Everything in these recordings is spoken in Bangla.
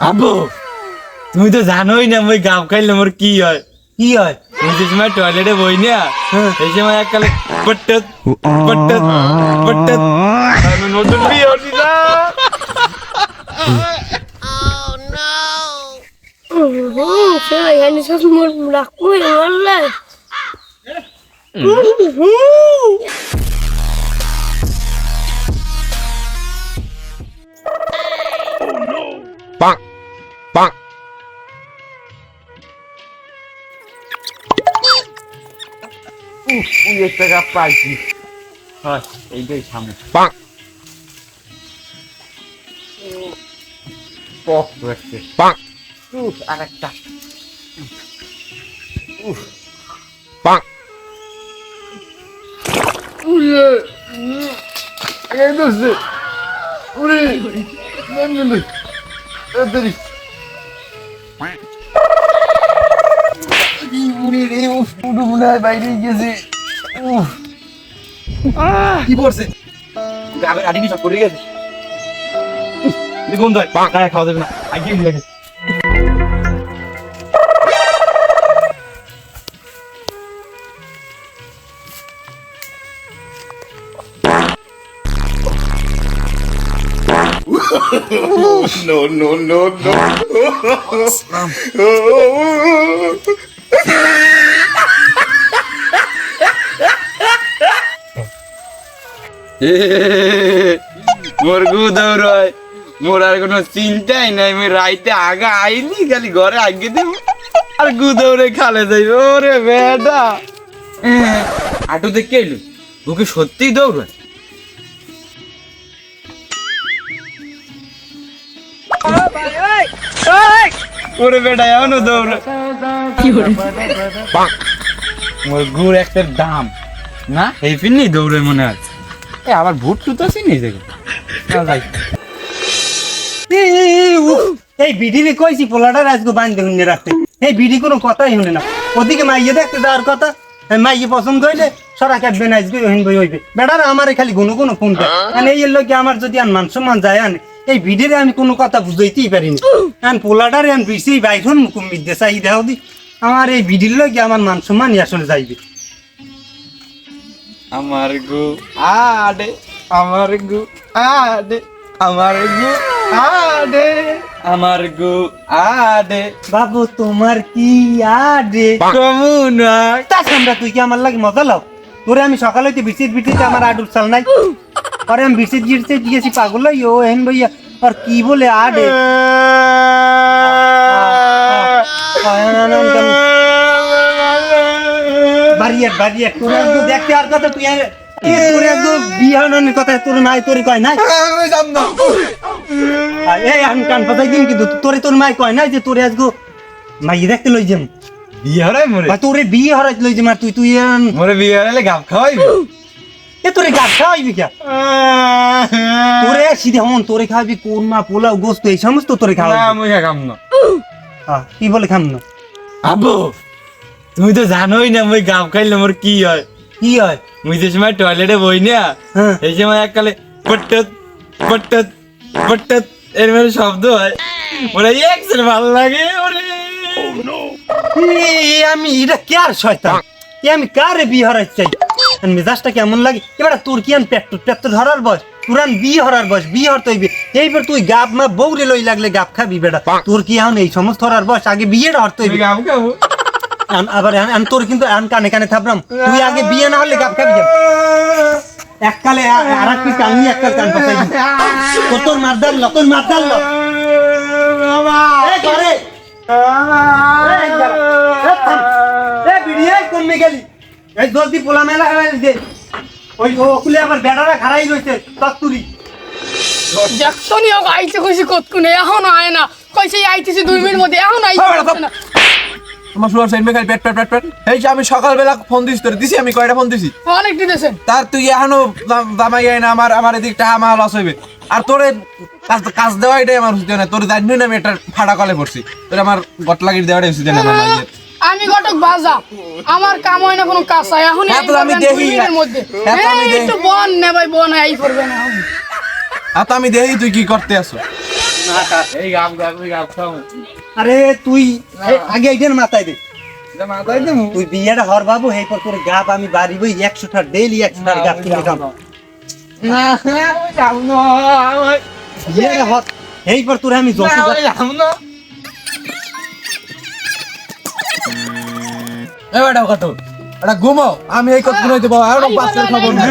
আব্বু তুমি তো জানোই না ওই গাম খাইলে মোর কি হয়। কি হয়? ওই যে সময় টয়লেটে বই না এই সময় এককালে পট্টত পট্টত পট্টত আমি নতুন বিয়ে হচ্ছি না মোর রাখব মারলে একটা কাপ পাইছি। হয় এইটাই সামনে. পক রাখছে Bonk. উফ আর একটা Bonk. এই দোস্তে উরে নন্দন তাড়াতাড়ি উরে রে উফ পুরো মনে হয় বাইরে গেছে উফ কি পড়ছে গাবের আড়ি সব পড়ে গেছে। দেখুন তো গায়ে খাওয়া যাবে না। আগে লাগে No, no, no, no. মোর গু দৌড়ায় মোর আর কোনো চিন্তাই নাই আমি রাইতে আগা আইনি খালি ঘরে আগে দেব। আর গু দৌড়ে খালে যাইবে ওরে বেটা আটু দেখে এলু? ওকে সত্যিই দৌড়ায় ওরে বেটা এমনও দৌড় Bonk. মোর গুড় একটা দাম। না? এই পিন্নি দৌড়ে মনে আছে এ, আবার ভুট সুতো আছে নি দেখো। যাই এই বিড়িরে কইছি পোলাটার আজকে বান্ধে হুনে রাখতে। এই বিড়ি কোনো কথাই শুনে না। ওদিকে মাইয়ে দেখতে যাওয়ার কথা এই মাইয়ে পছন্দ হইলে সরা কাটবে না আজকে হিন বই হইবে। বেটার আমারে খালি গুনো গুনো ফোন দেয় আর এই লোকে আমার যদি আর মান সম্মান যায়, আনে, এই ভিডিওরে আমি কোনো কথা বুঝাইতেই পারিনি। এখন পোলাটারে আমি বিড়ছি বাইরন মুকুম মিদ্যে চাই দেও দি। আমার এই ভিডিওর লোকে আমার মান সম্মান আসলে যাইবে। আমার গু আডে আমার গু আডে আমার গু আডে আমার গু আডে বাবু তোমার কি আডে কমুনা তা সামরা তুই কি আমার লাগে মজা লাও তোরে আমি সকালে হইতে বিচিত বিটিতে আমার আডুর চাল নাই পরে আমি বিচিত গিরতে গিয়েছি পাগল ও হেন ভাইয়া আর কি বলে আডে বাড়িয়ার বাড়িয়ার তোর একদম দেখতে আর কথা তুই তোর একদম বিহানের কথা তোর নাই তোর কয় নাই? আর এই আমি কান পাতাই দিন কিন্তু তোরে তোর মাই কয় নাই যে তোরে আজকে মাই দেখতে লই যাম। বিয়ে হরাই মরে। তোরে বিয়ে হরাই লই যাম আর তুই তুই মরে বিয়ে হরাইলে গাপ খাওয়াই এ তোরে গাছ খাওয়াইবি কে? তোরে সিধে হন তোরে খাওয়াবি কোরমা পোলাও গোস্ত এই সমস্ত তোরে না খাওয়াবি মুই খাম না। কি বলে খাম না? আব্বু! তুমি তো জানোই না মুই গাপ খাইলে মোর কি হয়। কি হয়? মুই যে সময় টয়লেটে বই না এই সময় এককালে পট্টত পট্টত পট্টত এর মানে শব্দ হয়। ওরা এক্সের ভালো লাগে ওরে। আমি এটা কে আর শয়তান? এ আমি কারে বিয়ে হরাই চাই? মেজাজটা কেমন লাগে? এবার তোর কি আন পেট্টো পেট্টো ধরার বয়স? তুরান বিয়ে হরার বয়স? বিয়ে হরতে হইবে। এইবার তুই গাপ মা বউরে লই লাগলে গাপ খাবি বেটা। তোর কি এখন এই সমস্ত হরার বয়স? আগে বিয়েটা হরতে হইবে। তুমি গাপ খাব। আবার আন তোর কিন্তু আন কানে কানে থাপরাম তুই আগে বিয়ে না হলে গাপ খাবি এককালে আ- আর এক পিস কান এককাল কান পাতাই। তোর তোর মার দাল তোর মার দাল কমে গেলি। এই জলদি পোলা মেলা হয়ে ওই ওকুলে আবার বেড়ারা খারাই রয়েছে তত্তুরি দেখছ নি ওকে আইতে কইছি কতক্ষণে? এখন আয় না। কইছে আইতেছি দুই মিনিট মধ্যে এখন আইতে না। তোমার শুয়ার সাইড মেকাল পেট পেট পেট পেট। এই যে আমি সকালবেলা ফোন দিছি তোর দিছি আমি কয়টা ফোন দিছি? অনেক দিতেছেন। তার তুই এখনও দামাই না আমার আমার এদিক টাকা আমার লস হইবে। আর তোরে কাজ কাজ দেওয়া এটাই আমার উচিত না। তোর জানি না আমি এটা ফাটা কলে পড়ছি। তোর আমার গট লাগিয়ে দেওয়াটাই উচিত না আমার আমি ঘটক বাজা। আমার কাম হয় না কোনো কাজ হয় এখন হ্যাঁ, আমি দেখি। মধ্যে। হ্যাঁ। একটু বন নে ভাই বন আই পড়বে না। তো আমি দেখি তুই কি করতে আসো আরে তুই আগে এইটার মাথায় দে। তুই বিয়েটা হর বাবু পর তোর গাপ আমি বাড়ি বই একশো টার ডেইলি একশো টার গাপ কিনে আমি বিয়েটা হর এই পর তোর আমি যত গাপ- যাও না। এ বেটা কত এটা ঘুমাও আমি এই কথা শুনাইতে পাবো আর বাচ্চার খবর নেই।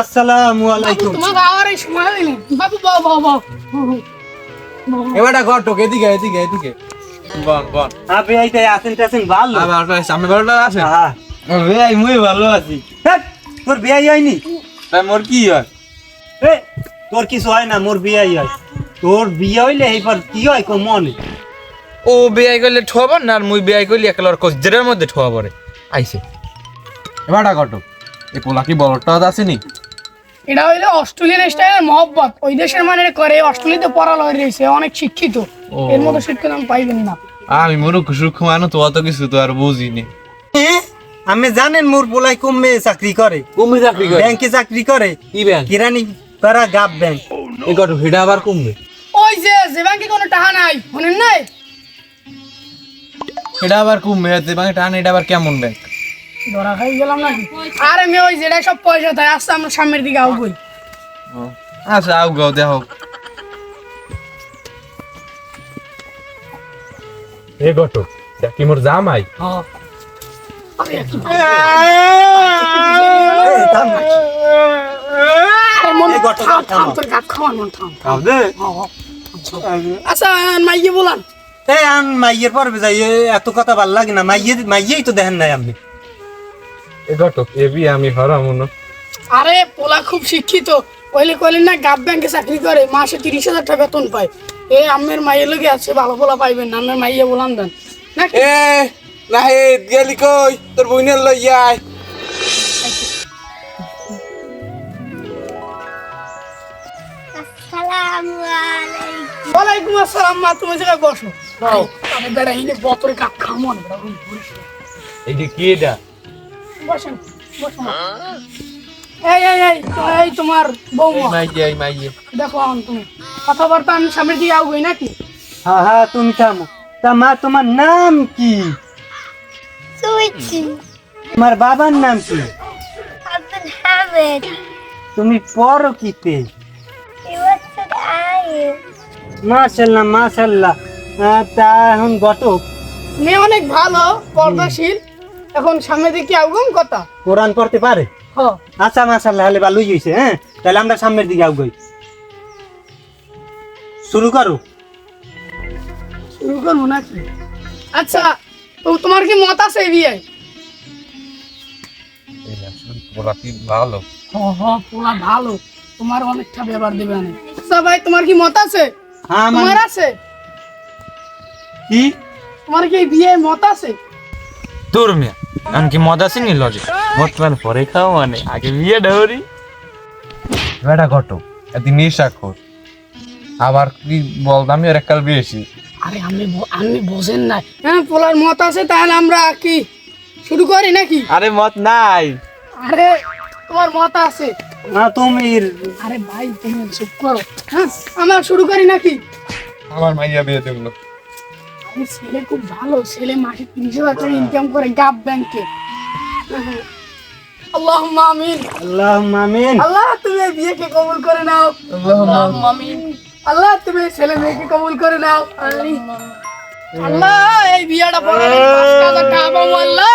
আসসালামু আলাইকুম। আবার এই সময় বাবু বাবু বাবু। বাবু এ বেটা ঘটক এদিকে এদিকে এদিকে। বন বন আপনি এইটা আছেন টাছেন ভালো। আবার সামনে বেরোটা আছে? হ্যাঁ ভাই মুই ভালো আছি। তোর বিয়ে হয়নি? তাই মোর কি হয়? এ, তোর কিছু হয় না মোর বিয়ে হয়। তোর বিয়ে হইলে এইবার কি হয় কো মনে? ও বিয়াই করলে ঠোয়াব না আর মুই বিয়াই করলে একলার কজ্জের মধ্যে ঠোয়া পড়ে আইছে। এ বেটা ঘটক এই পোলা কি বলটা আসেনি এটা হইল অস্ট্রেলিয়ান স্টাইলের মহব্বত। ওই দেশের মানে করে অস্ট্রেলিয়াতে পড়ালো রয়েছে অনেক শিক্ষিত। এর মতো শিক্ষিত আমি পাইবেন না। আমি মূর্খ সূক্ষ্ম মানুষ তো অত কিছু তো আর বুঝিনি আমি জানেন মোর বলাই কমে চাকরি করে। কমে চাকরি করে? ব্যাংকে চাকরি করে। কি ব্যাংক? কিরানি পাড়া গাব ব্যাংক। এই ঘটক হিডা আবার কমবে? ওই যে যে ব্যাংকে কোনো টাকা নাই শোনেন নাই? এটা আবার কমবে এতে ব্যাংক টান এটা আবার কেমন ব্যাংক? ধরা খাই গেলাম নাকি? আরে মেয়ে ওই যেটা সব পয়সা তাই আসতে আমরা সামনের দিকে আউবই আচ্ছা আও গাও দেখো। এ ঘটক কি মোর জামাই। আচ্ছা। মাইয়ে বলান। এই আন মাইয়ের পর্বে যাই এত কথা ভালো লাগে না মাইয়ে মাইয়েই তো দেখেন নাই আপনি এ ঘটক এ বি আমি হরা আরে পোলা খুব শিক্ষিত। কইলে কইলে না গাব ব্যাংকে চাকরি করে মাসে তিরিশ হাজার টাকা বেতন পায়। এ আমের মাইয়ের লোকে আছে ভালো পোলা পাইবেন না আমের মাইয়ে বলান দেন। এ নাহি গেলি কই? তোর বইনের লই আয়। ওয়ালাইকুম আসসালাম মা তুমি জায়গায় বসো। বেড়া হিনে বতরে কাপ খামো না। এই যে কি এটা? বসেন বসো মা। এই এই এই এই তোমার বৌমা। মাইয়ে এই মাইয়ে দেখো এখন তুমি। কথাবার্তা আমি সামনের দিকে আউবই নাকি? হ্যাঁ হ্যাঁ তুমি থামো। তা মা তোমার নাম কি? সুইচি। তোমার বাবার নাম কি? আব্দুল হামিদ। তুমি পড়ো কিতে? মাশাল্লাহ মাশাল্লাহ। আহ, তা এখন ঘটক মেয়ে অনেক ভালো পর্দাশীল। এখন সামনের দিকে আউগম কথা? কোরআন পড়তে পারে? আচ্ছা মাশাল্লাহ হলে ভালোই হয়েছে হ্যাঁ? তাহলে আমরা সামনের দিকে আগুই শুরু করো। শুরু করব নাকি? আচ্ছা তো তোমার কি মত আছে এই বিয়ে? কি ভালো হ হ পোলা ভালো। তোমার অনেকটা ব্যাপার দেবে আচ্ছা ভাই তোমার কি মত আছে? হ্যাঁ মানে আছে? কি? তোমার কি বিয়ে মত আছে? তোর মিয়া। এমনকি মদ আছে নি? লজে। বর্তমান পরে খাও মানে। আগে বিয়ে ডহরি। বেটা ঘটক এদি নিশাখর। আবার কি বলতাম এর এককাল বেশি আরে আমি ব- আমি বোঝেন না হ্যাঁ পোলার মত আছে তাহলে আমরা কি শুরু করি নাকি? আরে মত নাই। আরে তোমার মত আছে। না তুমি আরে ভাই তুমি চুপ করো। হ্যাঁ আমরা শুরু করি নাকি? আমার মাইয়া বিয়ে দেব না ছেলে খুব ভালো ছেলে মাসে হাজার টাকা ইনকাম করে গাব ব্যাংকে আল্লাহ আমিন। আল্লাহ মামিন আল্লাহ তুমি বিয়েকে কবুল করে নাও। আল্লাহ আমিন। আল্লাহ তুমি ছেলে মেয়েকে কবুল করে নাও। আল্লাহ এই বিয়েটা পরে পাঁচ হাজার টাকা পাবো আল্লাহ।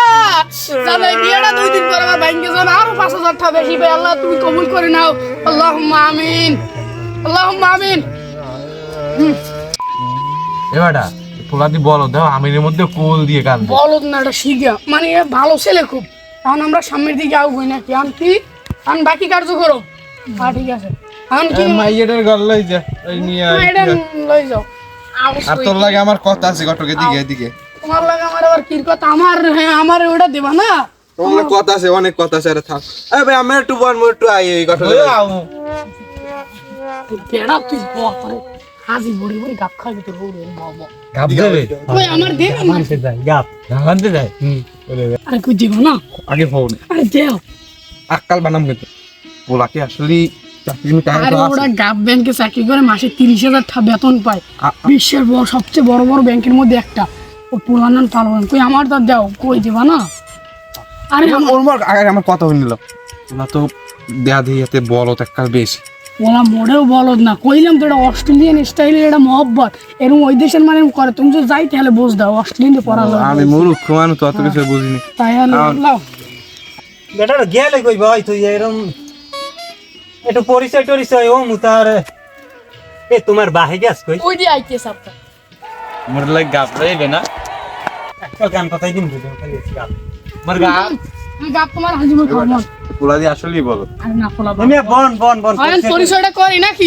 জানো এই বিয়েটা দুই দিন পরে আমার ব্যাংকে যান আরও পাঁচ হাজার টাকা বেশি পাই। আল্লাহ তুমি কবুল করে নাও। আল্লাহ আমিন। আল্লাহ আমিন। এ বেটা পোলাদি বলো দাও আমির মধ্যে কোল দিয়ে কান বলদ না এটা শিখা। মানে ভালো ছেলে খুব। এখন আমরা সামনের দিকে আগুই নাকি? আন কি? আন বাকি কার্য করো। হ্যাঁ ঠিক আছে। আন কি? মাইয়াটার ঘর লই যা এই নিয়ে না, এটা লই যাও। আর তোর লাগে আমার কথা আছে ঘটক দিকে এদিকে। তোমার লাগে আমার আবার কি কথা? আমার হ্যাঁ আমার ওটা দেবা না? তোমার কথা আছে অনেক কথা আছে আরে থাক। এই ভাই আমি একটু বল একটু আই এই ঘটক বেড়া তুই বল আরে হাজি বড়ি বড়ি গাপ খাবি তোর বউরে বাবা গাব দেবে? ওই আমার দে। না। মানুষের যায় গাপ। যায়? আরে কই দিব না? আগে ফোন আরে দেও আক্কাল বানাম কিন্তু। পোলাকে আসলে আরে ওরা গাব ব্যাংকে চাকরি করে মাসে তিরিশ হাজার টাকা বেতন পায়। বিশ্বের সবচেয়ে বড় বড় ব্যাংকের মধ্যে একটা। ও পুরানান পালন কই আমার তো দাও কই দিবা না? আরে আমার- আগে আমার কথা হয়ে নিল তো দেয়া দিয়াতে বলো তো একটা বেশি। ওরা মোড়েও বলদ না। কইলাম তো এটা অস্ট্রেলিয়ান স্টাইলের এটা মহব্বত। এরকম ওই দেশের মানে করে। তুমি যদি যাই তাহলে বুঝ দাও অস্ট্রেলিয়ান পড়া যাবে আমি মূর্খ মানুষ তো অত কিছু বুঝিনি। তাই লাও। বেটার গেলে কই ভাই তুই এরম? একটু পরিচয় টরিচয় ও মুতার। এ তোমার বাহে গেছ কই? ওই দিয়ে আইতে সাপটা মোর লাগ গাবলাইবে না। একটা গান কথাই দিন বুঝো খালি গান মোর গাব গাপ তোমার হাজি মুখ মন পোলা দিয়ে আসলেই বলো। না পোলা বন বন বন পরিচয়টা করি নাকি?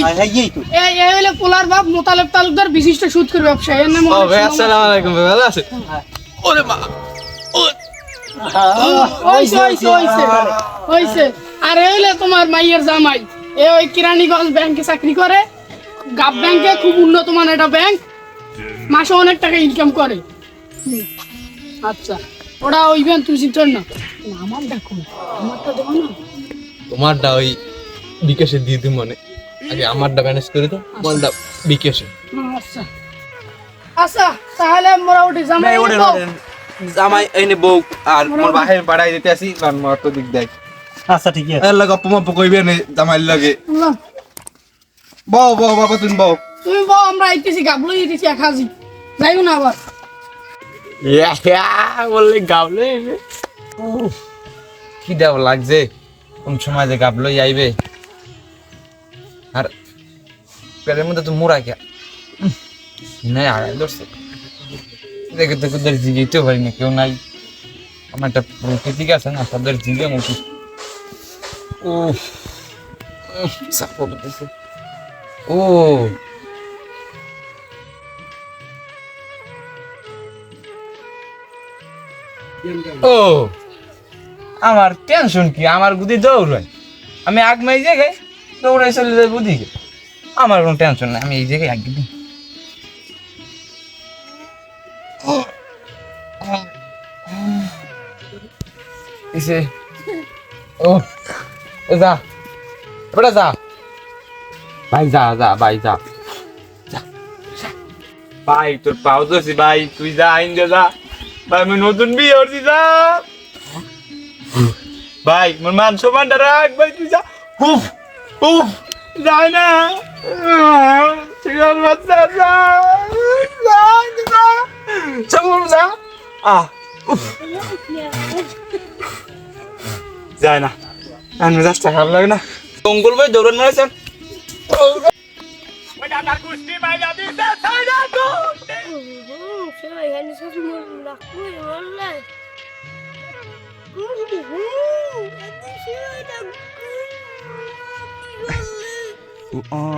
হ্যাঁ এই পোলার বাপ মোতালেব তালুকদার বিশিষ্ট ব্যবসায়ী এর নাম ভাই আসসালামু আলাইকুম ভাই ভালো আছে ওরে মা ওইছে ওইছে ওইছে ওইছে আর এই হইলে তোমার মাইয়ের জামাই। এ ওই কিরানীগঞ্জ ব্যাংকে চাকরি করে। গাব ব্যাংকে খুব উন্নত মানের একটা ব্যাংক। মাসে অনেক টাকা ইনকাম করে। আচ্ছা। ওরা ওই ব্যাংক তুই চিন্তার না। আমার দেখো আমারটা দেবো না। তোমারটা ওই বিকাশে দিয়ে দিই মনে। আগে আমারটা ম্যানেজ করে তো তোমারটা বিকাশে আচ্ছা। আচ্ছা তাহলে মোটামুটি জামাই নেব। জামাই এনে বউ আর মোর বাহির পাড়াই দিতে আসি কারণ মোর তো দিক দেয় আচ্ছা ঠিক আছে। এর লাগে অপমপ কইবে নে জামাই লাগে। বউ বউ বাবা তুমি বউ। তুমি বল আমরা আইতেছি গাবলো দিতেছি এক হাজি। যাইও না আবার। বললে গাবলাইবে কি দেব লাগছে? কোন সময় যে গাবলই আইবে? আর পেটের মধ্যে তো মুড়া কে নাই আগাই ধরছে। দেখে তো তোদের জিগেতেও পারি না, কেউ নাই। আমার একটা প্রকৃতিক আছে না, তাদের জিগে মতো ও সাপো করতেছে ও ও। আমার টেনশন কি? আমার গুদি দৌড়াই আমি আগ মাই জায়গায় দৌড়াই চলে যাই বুদিকে। আমার কোনো টেনশন নাই আমি এই জায়গায় আগে দিই। এসে ও যা এবারে যা। ভাই যা যা ভাই যা। ভাই তোর পাও ধরছি ভাই তুই যা আইন দে যা। ভাই আমি নতুন বিয়ে করছি যা। ভাই মোর মান সম্মানটা রাখ ভাই তুই যা। উফ উফ যাই না। আছে বাচ্চা যা। যা। যা যা। আহ উফ। যায় না। আমি জাস্ট খারাপ লাগে না। মঙ্গল ভাই দৌড়ান মারেছেন হুম, সে এখানে সব মোর রাখব বললে হুম, হুম, এত সে রাখব, কি বললে? Oh,